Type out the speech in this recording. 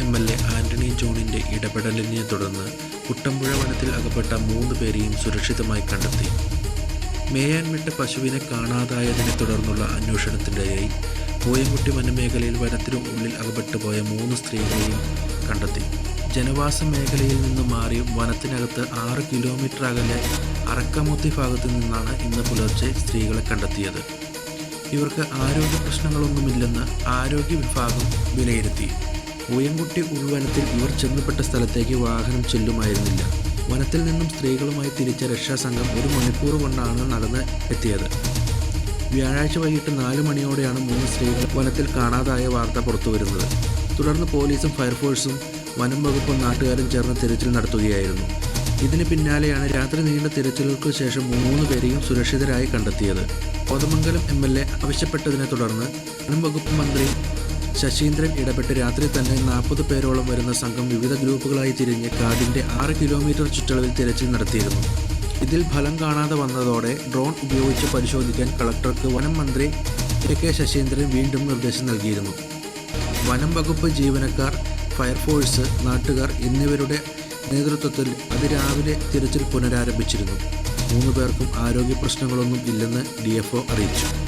M L A Antony ജോണിന്റെ ഇടപെടലിനെ തുടർന്ന് കുട്ടമ്പുഴ വനത്തിൽ അകപ്പെട്ട മൂന്ന് പേരെയും സുരക്ഷിതമായി കണ്ടെത്തി. മേയാൻ വിട്ട പശുവിനെ കാണാതായതിനെ തുടർന്നുള്ള അന്വേഷണത്തിനിടെയായി കോയംകുട്ടി വനമേഖലയിൽ വനത്തിനു ഉള്ളിൽ അകപ്പെട്ടുപോയ മൂന്ന് സ്ത്രീകളെയും കണ്ടെത്തി. ജനവാസ മേഖലയിൽ നിന്ന് മാറി വനത്തിനകത്ത് ആറ് കിലോമീറ്റർ അകലെ അറക്കമുത്തി ഭാഗത്തു നിന്നാണ് ഇന്ന് പുലർച്ചെ സ്ത്രീകളെ കണ്ടെത്തിയത്. ഇവർക്ക് ആരോഗ്യ പ്രശ്നങ്ങളൊന്നുമില്ലെന്ന് ആരോഗ്യ വിഭാഗം വിലയിരുത്തി. ഊയൻകുട്ടി ഉൾവനത്തിൽ ഇവർ ചെന്നപ്പെട്ട സ്ഥലത്തേക്ക് വാഹനം ചെല്ലുമായിരുന്നില്ല. വനത്തിൽ നിന്നും സ്ത്രീകളുമായി തിരിച്ച രക്ഷാസംഘം ഒരു മണിക്കൂർ കൊണ്ടാണ് നടന്ന് എത്തിയത്. വ്യാഴാഴ്ച വൈകിട്ട് നാല് മണിയോടെയാണ് മൂന്ന് സ്ത്രീകൾ വനത്തിൽ കാണാതായ വാർത്ത പുറത്തുവരുന്നത്. തുടർന്ന് പോലീസും ഫയർഫോഴ്സും വനം വകുപ്പും നാട്ടുകാരും ചേർന്ന് തിരച്ചിൽ നടത്തുകയായിരുന്നു. ഇതിന് പിന്നാലെയാണ് രാത്രി നീണ്ട തിരച്ചിലുകൾക്ക് ശേഷം മൂന്ന് പേരെയും സുരക്ഷിതരായി കണ്ടെത്തിയത്. കോതമംഗലം എം എൽ എ ആവശ്യപ്പെട്ടതിനെ തുടർന്ന് വനം വകുപ്പ് മന്ത്രി ശശീന്ദ്രൻ ഇടപെട്ട് രാത്രി തന്നെ നാൽപ്പത് പേരോളം വരുന്ന സംഘം വിവിധ ഗ്രൂപ്പുകളായി തിരിഞ്ഞ് കാടിന്റെ ആറ് കിലോമീറ്റർ ചുറ്റളവിൽ തിരച്ചിൽ നടത്തിയിരുന്നു. ഇതിൽ ഫലം കാണാതെ വന്നതോടെ ഡ്രോൺ ഉപയോഗിച്ച് പരിശോധിക്കാൻ കളക്ടർക്ക് വനം മന്ത്രി എ കെ ശശീന്ദ്രൻ വീണ്ടും നിർദ്ദേശം നൽകിയിരുന്നു. വനം വകുപ്പ് ജീവനക്കാർ ഫയർഫോഴ്സ് നാട്ടുകാർ എന്നിവരുടെ നേതൃത്വത്തിൽ അതിരാവിലെ തിരച്ചിൽ പുനരാരംഭിച്ചിരുന്നു. മൂന്ന് പേർക്കും ആരോഗ്യ പ്രശ്നങ്ങളൊന്നും ഇല്ലെന്ന് ഡി അറിയിച്ചു.